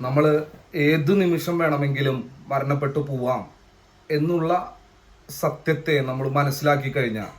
നമ്മൾ ഏതു നിമിഷം വേണമെങ്കിലും മരണപ്പെട്ടു പോവാം എന്നുള്ള സത്യത്തെ നമ്മൾ മനസ്സിലാക്കി കഴിഞ്ഞാൽ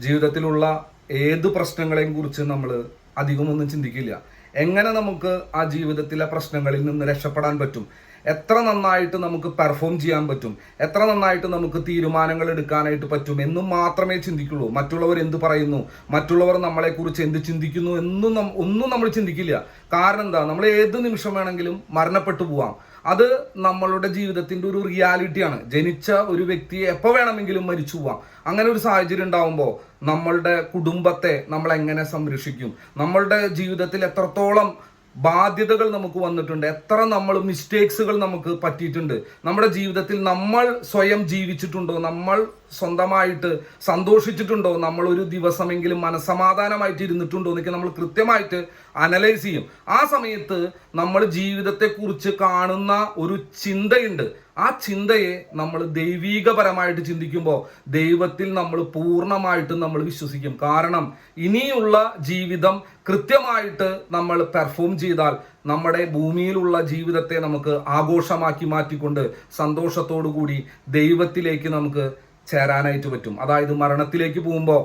ജീവിതത്തിലുള്ള ഏത് പ്രശ്നങ്ങളെയും കുറിച്ച് നമ്മൾ അധികമൊന്നും ചിന്തിക്കില്ല. എങ്ങനെ നമുക്ക് ആ ജീവിതത്തിലെ പ്രശ്നങ്ങളിൽ നിന്ന് രക്ഷപ്പെടാൻ പറ്റും? എത്ര നന്നായിട്ട് നമുക്ക് പെർഫോം ചെയ്യാൻ പറ്റും? എത്ര നന്നായിട്ട് നമുക്ക് തീരുമാനങ്ങൾ എടുക്കാനായിട്ട് പറ്റും എന്നും മാത്രമേ ചിന്തിക്കുള്ളൂ. മറ്റുള്ളവർ എന്ത് പറയുന്നു? മറ്റുള്ളവർ നമ്മളെക്കുറിച്ച് എന്ത് ചിന്തിക്കുന്നു എന്നും ഒന്നും നമ്മൾ ചിന്തിക്കില്ല. കാരണം എന്താ? നമ്മൾ ഏത് നിമിഷം വേണമെങ്കിലും മരണപ്പെട്ടു പോവാം. അത് നമ്മളുടെ ജീവിതത്തിന്റെ ഒരു റിയാലിറ്റിയാണ് ജനിച്ച ഒരു വ്യക്തിയെ എപ്പോൾ വേണമെങ്കിലും മരിച്ചു പോവാം. അങ്ങനെ ഒരു സാഹചര്യം ഉണ്ടാവുമ്പോൾ നമ്മളുടെ കുടുംബത്തെ നമ്മൾ എങ്ങനെ സംരക്ഷിക്കും? നമ്മളുടെ ജീവിതത്തിൽ എത്രത്തോളം ബാധ്യതകൾ നമുക്ക് വന്നിട്ടുണ്ട്. എത്ര നമ്മൾ മിസ്റ്റേക്സുകൾ നമുക്ക് പറ്റിയിട്ടുണ്ട്. നമ്മുടെ ജീവിതത്തിൽ നമ്മൾ സ്വയം ജീവിച്ചിട്ടുണ്ടോ? നമ്മൾ സ്വന്തമായിട്ട് സന്തോഷിച്ചിട്ടുണ്ടോ? നമ്മൾ ഒരു ദിവസമെങ്കിലും മനസമാധാനമായിട്ട് ഇരുന്നിട്ടുണ്ടോ എന്നൊക്കെ നമ്മൾ കൃത്യമായിട്ട് അനലൈസ് ചെയ്യും. ആ സമയത്ത് നമ്മൾ ജീവിതത്തെക്കുറിച്ച് കാണുന്ന ഒരു ചിന്തയുണ്ട്. ആ ചിന്തയെ നമ്മൾ ദൈവീകപരമായിട്ട് ചിന്തിക്കുമ്പോൾ ദൈവത്തിൽ നമ്മൾ പൂർണമായിട്ടും നമ്മൾ വിശ്വസിക്കും. കാരണം ഇനിയുള്ള ജീവിതം കൃത്യമായിട്ട് നമ്മൾ പെർഫോം ചെയ്താൽ നമ്മുടെ ഭൂമിയിലുള്ള ജീവിതത്തെ നമുക്ക് ആഘോഷമാക്കി മാറ്റിക്കൊണ്ട് സന്തോഷത്തോടു കൂടി ദൈവത്തിലേക്ക് നമുക്ക് ചേരാനായിട്ട് പറ്റും. അതായത് മരണത്തിലേക്ക് പോകുമ്പോൾ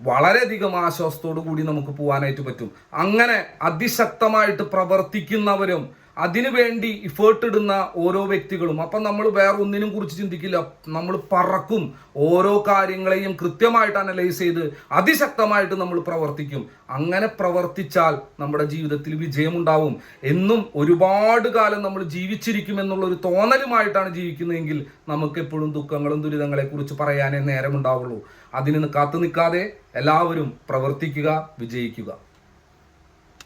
വളരെയധികം ആശ്വാസത്തോടു കൂടി നമുക്ക് പോകാനായിട്ട് പറ്റും. അങ്ങനെ അതിശക്തമായിട്ട് പ്രവർത്തിക്കുന്നവരും അതിനുവേണ്ടി ഇഫേർട്ട് ഇടുന്ന ഓരോ വ്യക്തികളും. അപ്പം നമ്മൾ വേറെ ഒന്നിനും കുറിച്ച് ചിന്തിക്കില്ല. നമ്മൾ പറക്കും. ഓരോ കാര്യങ്ങളെയും കൃത്യമായിട്ട് അനലൈസ് ചെയ്ത് അതിശക്തമായിട്ട് നമ്മൾ പ്രവർത്തിക്കും. അങ്ങനെ പ്രവർത്തിച്ചാൽ നമ്മുടെ ജീവിതത്തിൽ വിജയമുണ്ടാവും. എന്നും ഒരുപാട് കാലം നമ്മൾ ജീവിച്ചിരിക്കും എന്നുള്ള ഒരു തോന്നലുമായിട്ടാണ് ജീവിക്കുന്നതെങ്കിൽ നമുക്ക് എപ്പോഴും ദുഃഖങ്ങളും ദുരിതങ്ങളെ കുറിച്ച് പറയാനേ നേരമുണ്ടാവുള്ളൂ. അതിന് കാത്തു നിൽക്കാതെ എല്ലാവരും പ്രവർത്തിക്കുക വിജയിക്കുക.